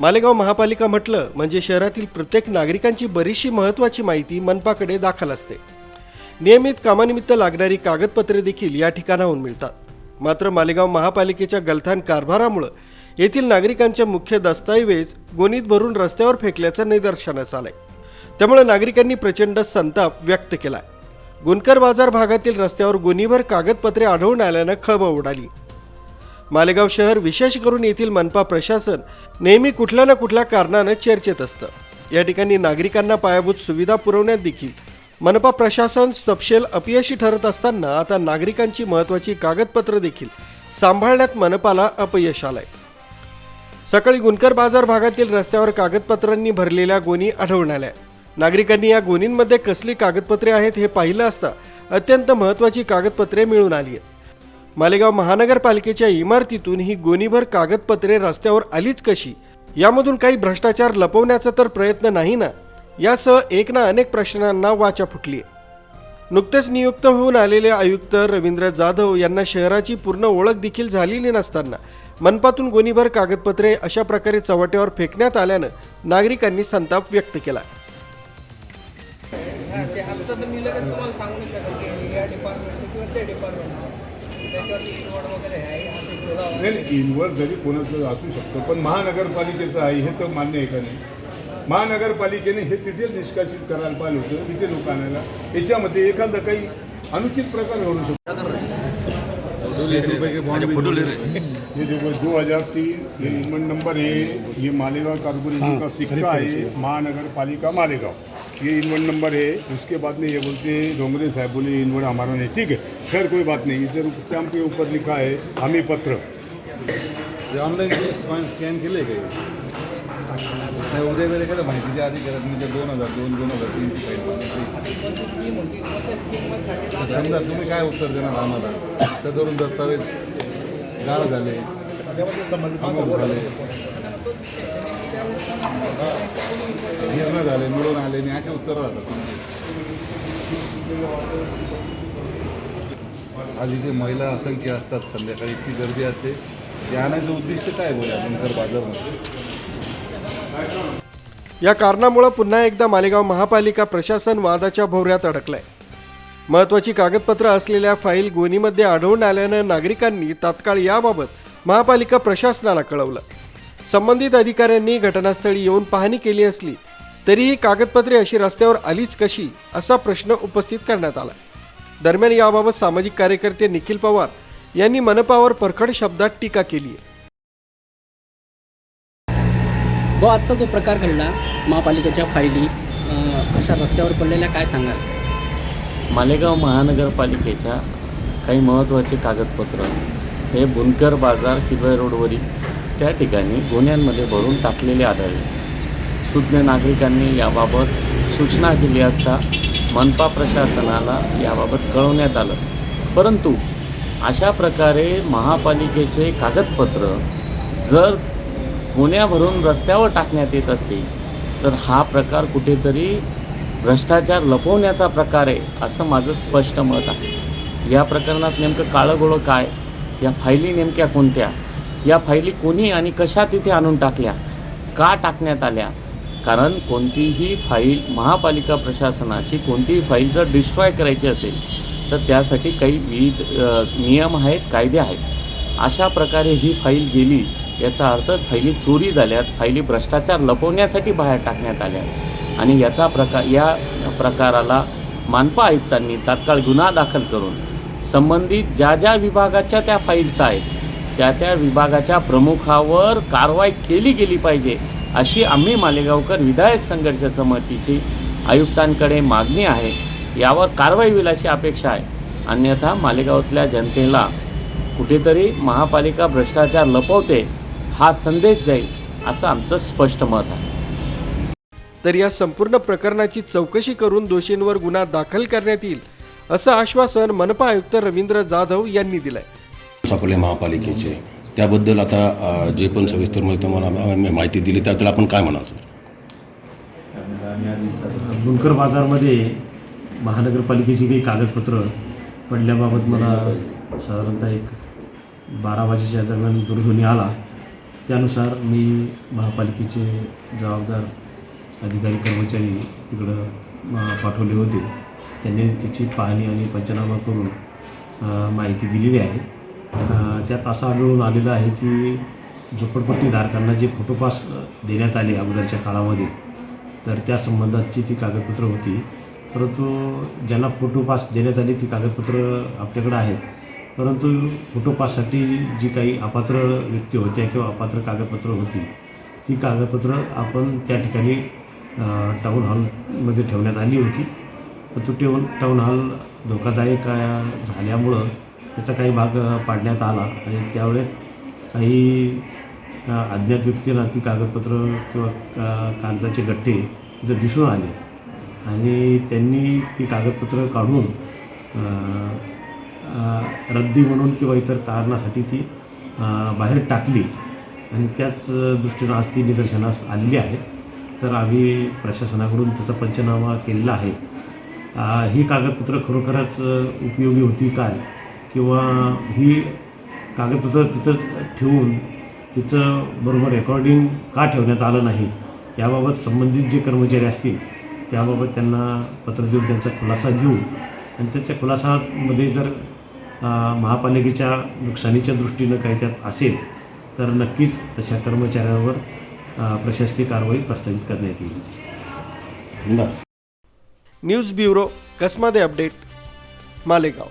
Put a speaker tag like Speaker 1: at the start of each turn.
Speaker 1: मालेगाव महापालिका म्हटलं म्हणजे शहरातील प्रत्येक नागरिकांची बरीचशी महत्त्वाची माहिती मनपाकडे दाखल असते. नियमित कामानिमित्त लागणारी कागदपत्रे देखील या ठिकाणाहून मिळतात. मात्र मालेगाव महापालिकेच्या गलथान कारभारामुळं येथील नागरिकांच्या मुख्य दस्तऐवज गोणीत भरून रस्त्यावर फेकल्याचं निदर्शनास आलंय. त्यामुळे नागरिकांनी प्रचंड संताप व्यक्त केलाय. गुणकर बाजार भागातील रस्त्यावर गुन्हेभर कागदपत्रे आढळून आल्यानं खळबळ उडाली. मालेगाव शहर विशेष करून येथील मनपा प्रशासन नेहमी कुठल्या ना कुठल्या कारणानं चर्चेत असतं. या ठिकाणी नागरिकांना पायाभूत सुविधा पुरवण्यात देखील मनपा प्रशासन सपशेल अपयशी ठरत असताना आता नागरिकांची महत्त्वाची कागदपत्र देखील सांभाळण्यात मनपाला अपयश आलंय. सकाळी गुणकर बाजार भागातील रस्त्यावर कागदपत्रांनी भरलेल्या गोणी आढळून आल्या. नागरिकांनी या गोणींमध्ये कसली कागदपत्रे आहेत हे पाहिलं असता अत्यंत महत्त्वाची कागदपत्रे मिळून आली आहेत. मालेगाव महानगरपालिकेच्या इमारतीतून ही गोणीभर कागदपत्रे रस्त्यावर आलीच कशी? यामधून काही भ्रष्टाचार लपवण्याचा तर प्रयत्न नाही ना? यासह एक ना अनेक प्रश्नांना वाचा फुटली नुकतेच नियुक्त होऊन आलेले आयुक्त रवींद्र जाधव यांना शहराची पूर्ण ओळख देखील झालेली नसताना मनपातून गोणीभर कागदपत्रे अशा प्रकारे चव्हाट्यावर फेकण्यात आल्यानं नागरिकांनी संताप व्यक्त केला.
Speaker 2: नाही इनवर जरी कोणाचं असू शकतं पण महानगरपालिकेचं आहे हे तर मान्य आहे का नाही? महानगरपालिकेने हे तिथेच निष्कासित करायला पाहिलं होतं तिथे लोक आणायला. याच्यामध्ये एखादा काही अनुचित प्रकार घडू शकतो. ये देखो दो हजार तीन ये नंबर है ये मालेगांव कॉर्पोरेशन का सिक्का है महानगर पालिका मालेगांव. ये इनवन नंबर है उसके बाद में ये बोलते हैं डोंगरे साहब बोले इनवन हमारा नहीं ठीक है? खैर कोई बात नहीं इधर स्टैम्प के ऊपर लिखा है हमी पत्र।
Speaker 3: ऑनलाईन स्कॅन केले का नाही उद्या वेळे का माहितीच्या आधी करत म्हणजे दोन हजार दोन दोन हजार
Speaker 4: स्कीमसाठी
Speaker 3: समजा तुम्ही काय उत्तर देणार आम्हाला? सदरून दस्तावेज गाळ झाले झाले. निर्णय झाले मिळून आले आणि असे उत्तर राहतात. आज इथे महिला असंख्य असतात संध्याकाळी इतकी गर्दी असते. ते आणायचं उद्दिष्ट काय बोला नंतर बाजारमध्ये?
Speaker 1: या कारणामुळं पुन्हा एकदा मालेगाव महापालिका प्रशासन वादाच्या भोवऱ्यात अडकलंय. महत्त्वाची कागदपत्र असलेल्या फाईल गोनीमध्ये आढळून आल्यानं नागरिकांनी तात्काळ याबाबत महापालिका प्रशासनाला कळवलं. संबंधित अधिकाऱ्यांनी घटनास्थळी येऊन पाहणी केली असली तरीही कागदपत्रे अशी रस्त्यावर आलीच कशी असा प्रश्न उपस्थित करण्यात आला. दरम्यान याबाबत सामाजिक कार्यकर्ते निखिल पवार यांनी मनपावर परखड शब्दात टीका केली आहे.
Speaker 5: व आजचा जो प्रकार घडला महापालिकेच्या फायली अशा रस्त्यावर पडलेल्या काय सांगाल?
Speaker 6: मालेगाव महानगरपालिकेच्या काही महत्त्वाचे कागदपत्र हे बुनकर बाजार किल्वे रोडवरील त्या ठिकाणी गुन्ह्यांमध्ये भरून टाकलेले आढळले. सुज्ञ नागरिकांनी याबाबत सूचना केली असता मनपा प्रशासनाला याबाबत कळवण्यात आलं. परंतु अशा प्रकारे महापालिकेचे कागदपत्र जर गुन्ह्याभरून रस्त्यावर टाकण्यात येत असतील तर हा प्रकार कुठेतरी भ्रष्टाचार लपवण्याचा प्रकार आहे असं माझं स्पष्ट मत आहे. या प्रकरणात नेमकं काळं काय? या फायली नेमक्या कोणत्या? या फायली कोणी आणि कशा तिथे आणून टाकल्या? का टाकण्यात आल्या? कारण कोणतीही फाईल महापालिका प्रशासनाची कोणतीही फाईल जर डिस्ट्रॉय करायची असेल तर त्यासाठी काही विविध नियम आहेत कायदे आहेत. अशा प्रकारे ही फाईल गेली याचा अर्थ फायली चोरी झाल्यात फायली भ्रष्टाचार लपवण्यासाठी बाहेर टाकण्यात आल्या. आणि याचा प्रकार या प्रकाराला मानपा आयुक्तांनी तात्काळ गुन्हा दाखल करून संबंधित ज्या ज्या विभागाच्या त्या फाईल्स आहेत त्या त्या विभागाच्या प्रमुखावर कारवाई केली गेली पाहिजे अशी आम्ही मालेगावकर विधायक संघर्ष समितीची आयुक्तांकडे मागणी आहे. यावर कारवाई होईल अशी अपेक्षा आहे. अन्यथा मालेगावातल्या जनतेला कुठेतरी महापालिका भ्रष्टाचार लपवते हा संदेश जाईल असं आमचं स्पष्ट मत आहे.
Speaker 1: तर या संपूर्ण प्रकरणाची चौकशी करून दोषींवर गुन्हा दाखल करण्यात येईल असं आश्वासन मनपा आयुक्त रवींद्र जाधव यांनी दिलंय.
Speaker 7: सापडले महापालिकेचे. त्याबद्दल आता जे पण सविस्तरमध्ये तुम्हाला माहिती दिली त्याबद्दल आपण काय म्हणाल सर?
Speaker 8: बुनकर बाजारमध्ये महानगरपालिकेची काही कागदपत्र पडल्याबाबत मला साधारणतः एक बारा वाजेच्या दरम्यान दूरध्वनी आला. त्यानुसार मी महापालिकेचे जबाबदार अधिकारी कर्मचारी तिकडं पाठवले होते. त्यांनी त्याची पाहणी आणि पंचनामा करून माहिती दिलेली आहे. त्यात असं आढळून आलेलं आहे की झोपडपट्टीधारकांना जे फोटोपास देण्यात आले अगोदरच्या काळामध्ये तर त्या संबंधाची ती कागदपत्रं होती. परंतु ज्यांना फोटोपास देण्यात आली ती कागदपत्रं आपल्याकडं आहेत. परंतु फोटोपाससाठी जी काही अपात्र व्यक्ती होत्या किंवा अपात्र कागदपत्रं होती ती कागदपत्रं आपण त्या ठिकाणी टाऊन हॉलमध्ये ठेवण्यात आली होती. परंतु तो टाऊन टाऊन हॉल धोकादायक झाल्यामुळं त्याचा काही भाग पाडण्यात आला आणि त्यावेळेस काही अज्ञात व्यक्तींना ती कागदपत्र किंवा का कागदाचे गट्टे तिथं दिसून आले. आणि त्यांनी ती कागदपत्र काढून रद्दी म्हणून किंवा इतर कारणासाठी ती बाहेर टाकली. आणि त्याच दृष्टीनं आज ती निदर्शनास आलेली आहे. तर आम्ही प्रशासनाकडून त्याचा पंचनामा केलेला आहे. ही कागदपत्र खरोखरच उपयोगी होती काय? किंवा ही कागदपत्र तिथंच ठेवून तिचं बरोबर रेकॉर्डिंग का ठेवण्यात आलं नाही याबाबत संबंधित जे कर्मचारी असतील त्याबाबत त्यांना पत्र देऊन त्यांचा खुलासा घेऊ. आणि त्याच्या खुलासामध्ये जर महापालिकेच्या नुकसानीच्या दृष्टीनं काही त्यात असेल तर नक्कीच तशा कर्मचाऱ्यांवर प्रशासकीय कारवाई प्रस्तावित करण्यात येईल.
Speaker 1: News bureau Kasmade update Malegaon.